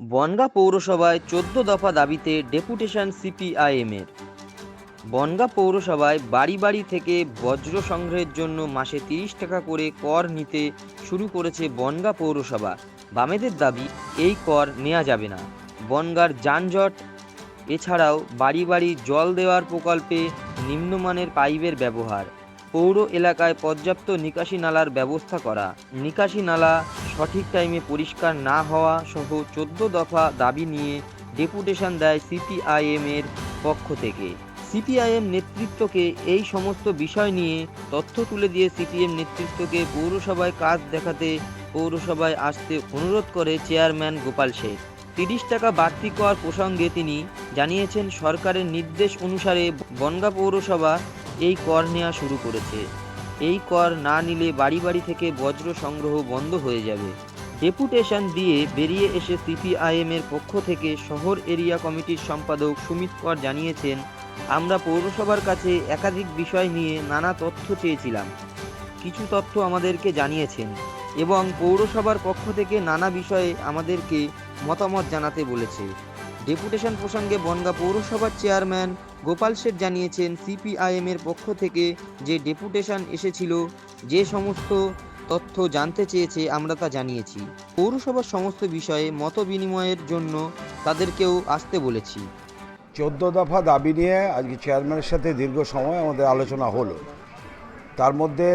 বনগাঁ পৌরসভায় চোদ্দ দফা দাবিতে ডেপুটেশন সিপিআইএমের। বনগাঁ পৌরসভায় বাড়ি বাড়ি থেকে বজ্র সংগ্রহের জন্য মাসে তিরিশ টাকা করে কর নিতে শুরু করেছে বনগাঁ পৌরসভা। বামেদের দাবি, এই কর নেওয়া যাবে না। বনগাঁর যানজট, এছাড়াও বাড়ি বাড়ি জল দেওয়ার প্রকল্পে নিম্নমানের পাইপের ব্যবহার। পৌর এলাকায় পর্যাপ্ত নিকাশি নালার ব্যবস্থা করা। নিকাশি নালা সঠিক টাইমে পরিষ্কার না হওয়া সহ চোদ্দ দফা দাবি নিয়ে ডেপুটেশন দেয় সিপিআইএম এর পক্ষ থেকে। সিপিআইএম নেতৃত্বকে এই সমস্ত বিষয় নিয়ে তথ্য তুলে দিয়ে সিপিএম নেতৃত্বকে পৌরসভায় কাজ দেখাতে পৌরসভায় আসতে অনুরোধ করে চেয়ারম্যান গোপাল শেখ তিরিশ টাকা বাড়তি কর প্রসঙ্গে তিনি জানিয়েছেন, সরকারের নির্দেশ অনুসারে বনগাঁ পৌরসভা এই কর নেওয়া শুরু করেছে। এই কর না নিলে বাড়ি বাড়ি থেকে বজ্র সংগ্রহ বন্ধ হয়ে যাবে। ডেপুটেশন দিয়ে বেরিয়ে এসে সিপিআইএম এর পক্ষ থেকে শহর এরিয়া কমিটির সম্পাদক সুমিত কর জানিয়েছেন, আমরা পৌরসভার কাছে একাধিক বিষয় নিয়ে নানা তথ্য চেয়েছিলাম। কিছু তথ্য আমাদেরকে জানিয়েছেন এবং পৌরসভার পক্ষ থেকে নানা বিষয়ে আমাদেরকে মতামত জানাতে বলেছে। ডেপুটেশন প্রসঙ্গে বনগাঁ পৌরসভার চেয়ারম্যান গোপাল শেঠ জানিয়েছেন, সিপিআইএম এর পক্ষ থেকে যে ডেপুটেশন এসেছিল, যে সমস্ত তথ্য জানতে চেয়েছে আমরা তা জানিয়েছি। পৌরসভার সমস্ত বিষয়ে মত বিনিময়ের জন্য তাদেরকেও আসতে বলেছি। চোদ্দ দফা দাবি নিয়ে আজকে চেয়ারম্যানের সাথে দীর্ঘ সময় আমাদের আলোচনা হলো। তার মধ্যে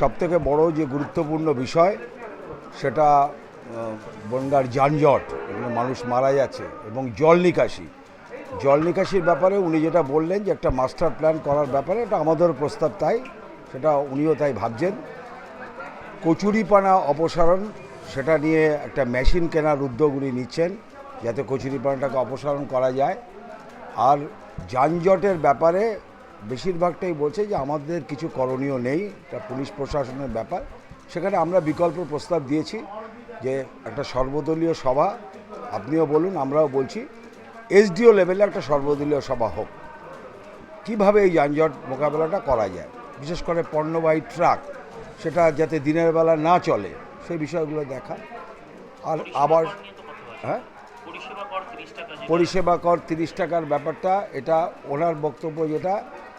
সবথেকে বড় যে গুরুত্বপূর্ণ বিষয়, সেটা বনগাঁর যানজট, এখানে মানুষ মারা যাচ্ছে, এবং জল নিকাশি। জল নিকাশির ব্যাপারে উনি যেটা বললেন যে একটা মাস্টার প্ল্যান করার ব্যাপারে, এটা আমাদেরও প্রস্তাব তাই, সেটা উনিও তাই ভাবছেন। কচুরিপানা অপসারণ, সেটা নিয়ে একটা মেশিন কেনার উদ্যোগ উনি নিচ্ছেন, যাতে কচুরিপানাটাকে অপসারণ করা যায়। আর যানজটের ব্যাপারে বেশিরভাগটাই বলছে যে আমাদের কিছু করণীয় নেই, এটা পুলিশ প্রশাসনের ব্যাপার। সেখানে আমরা বিকল্প প্রস্তাব দিয়েছি। যে একটা সর্বদলীয় সভা, আপনিও বলুন, আমরাও বলছি, এসডিও লেভেলে একটা সর্বদলীয় সভা হোক। কীভাবে এই যানজট মোকাবেলাটা করা যায়? বিশেষ করে পণ্যবাহী ট্রাক, সেটা যাতে দিনের বেলা না চলে, সেই বিষয়গুলো দেখা। আর আবার হ্যাঁ? পরিষেবা কর তিরিশ টাকার ব্যাপারটা, এটা ওনার বক্তব্য যেটা,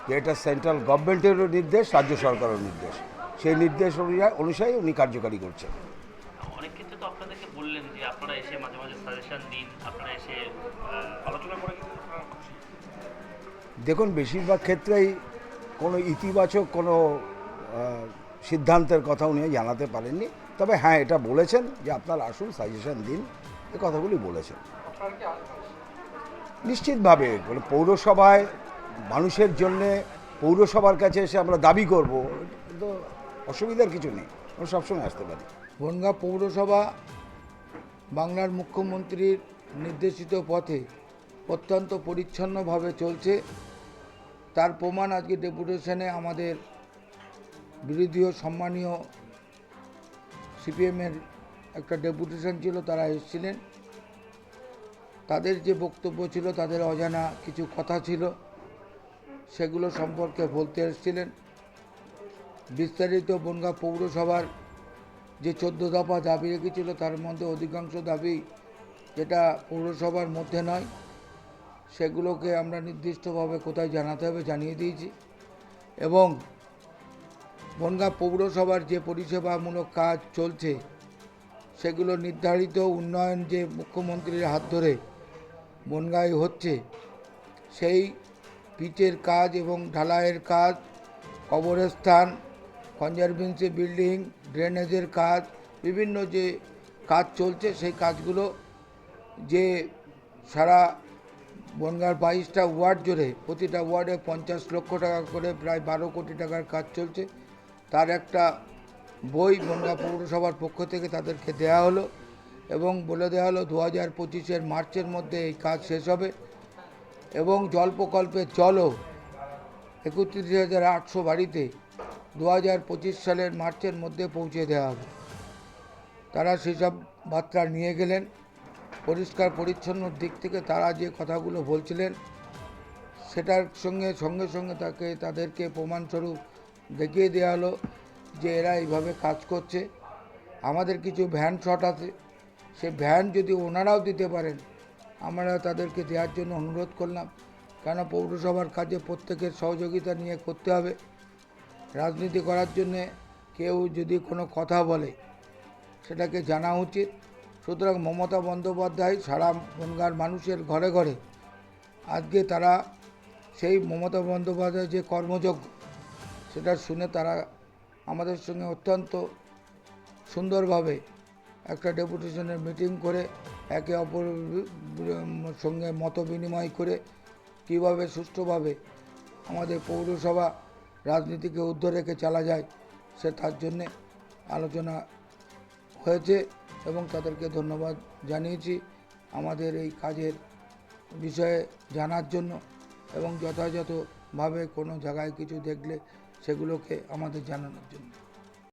যে এটা সেন্ট্রাল গভর্নমেন্টেরও নির্দেশ, রাজ্য সরকারের নির্দেশ। সেই নির্দেশ অনুযায়ী অনুযায়ী উনি কার্যকারী করছেন অনেক ক্ষেত্রে তো আপনাদেরকে বললেন যে আপনারা এসে মাঝে মাঝে সাজেশন দিন আপনারা এসে আলোচনা করে। দেখুন বেশিরভাগ ক্ষেত্রেই কোনো ইতিবাচক কোনো সিদ্ধান্তের কথা উনি জানাতে পারেননি। তবে হ্যাঁ এটা বলেছেন যে আপনার আসুন সাজেশন দিন এ কথাগুলি বলেছেন। নিশ্চিতভাবে মানে পৌরসভায় মানুষের জন্যে পৌরসভার কাছে এসে আমরা দাবি করব তো অসুবিধার কিছু নেই। আমরা সবসময় আসতে পারি। বনগাঁ পৌরসভা বাংলার মুখ্যমন্ত্রীর নির্দেশিত পথে অত্যন্ত পরিচ্ছন্নভাবে চলছে। তার প্রমাণ আজকে ডেপুটেশনে আমাদের বিরোধী সম্মানীয় সিপিএমের একটা ডেপুটেশন ছিল, তারা এসেছিলেন। তাদের যে বক্তব্য ছিল, তাদের অজানা কিছু কথা ছিল, সেগুলো সম্পর্কে বলতে এসেছিলেন। বিস্তারিত বনগাঁ পৌরসভার যে চোদ্দ দফা দাবি রেখেছিল, তার মধ্যে অধিকাংশ দাবি যেটা পৌরসভার মধ্যে নয়, সেগুলোকে আমরা নির্দিষ্টভাবে কোথায় জানাতে হবে জানিয়ে দিয়েছি। এবং বনগাঁ পৌরসভার যে পরিষেবামূলক কাজ চলছে, সেগুলো নির্ধারিত উন্নয়ন যে মুখ্যমন্ত্রীর হাত ধরে বনগাঁয় হচ্ছে, সেই পিচের কাজ এবং ঢালাইয়ের কাজ, কবরস্থান, কনজারভেন্সি বিল্ডিং ড্রেনেজের কাজ, বিভিন্ন যে কাজ চলছে, সেই কাজগুলো যে সারা বনগাঁর বাইশটা ওয়ার্ড জুড়ে প্রতিটা ওয়ার্ডে পঞ্চাশ লক্ষ টাকা করে প্রায় বারো কোটি টাকার কাজ চলছে। তার একটা বই বনগাঁ পৌরসভার পক্ষ থেকে তাদেরকে দেয়া হলো এবং বলে দেওয়া হলো দু হাজার পঁচিশের মার্চের মধ্যে এই কাজ শেষ হবে এবং জল প্রকল্পের জলও একত্রিশ হাজার আটশো বাড়িতে দু হাজার পঁচিশ সালের মার্চের মধ্যে পৌঁছে দেওয়া হবে। তারা সেসব বার্তা নিয়ে গেলেন। পরিষ্কার পরিচ্ছন্নর দিক থেকে তারা যে কথাগুলো বলছিলেন, সেটার সঙ্গে সঙ্গে সঙ্গে তাকে, তাদেরকে প্রমাণস্বরূপ দেখিয়ে দেওয়া হলো যে এরা এইভাবে কাজ করছে। আমাদের কিছু ভ্যান শট আছে। সে ভ্যান যদি ওনারাও দিতে পারেন, আমরা তাদেরকে দেওয়ার জন্য অনুরোধ করলাম। কেন পৌরসভার কাজে প্রত্যেকের সহযোগিতা নিয়ে করতে হবে। রাজনীতি করার জন্যে কেউ যদি কোনো কথা বলে, সেটাকে জানা উচিত। সুতরাং মমতা বন্দ্যোপাধ্যায় সারা বনগার মানুষের ঘরে ঘরে আজকে তারা সেই মমতা বন্দ্যোপাধ্যায় যে কর্মযোগ্য, সেটা শুনে তারা আমাদের সঙ্গে অত্যন্ত সুন্দরভাবে একটা ডেপুটেশনের মিটিং করে, একে অপর সঙ্গে মত বিনিময় করে কীভাবে সুষ্ঠুভাবে আমাদের পৌরসভা রাজনীতিকে ঊর্ধ্ব রেখে চালা যায়, সে তার জন্যে আলোচনা হয়েছে এবং তাদেরকে ধন্যবাদ জানিয়েছি আমাদের এই কাজের বিষয়ে জানার জন্য এবং যথাযথভাবে কোনো জায়গায় কিছু দেখলে সেগুলোকে আমাদের জানানোর জন্য।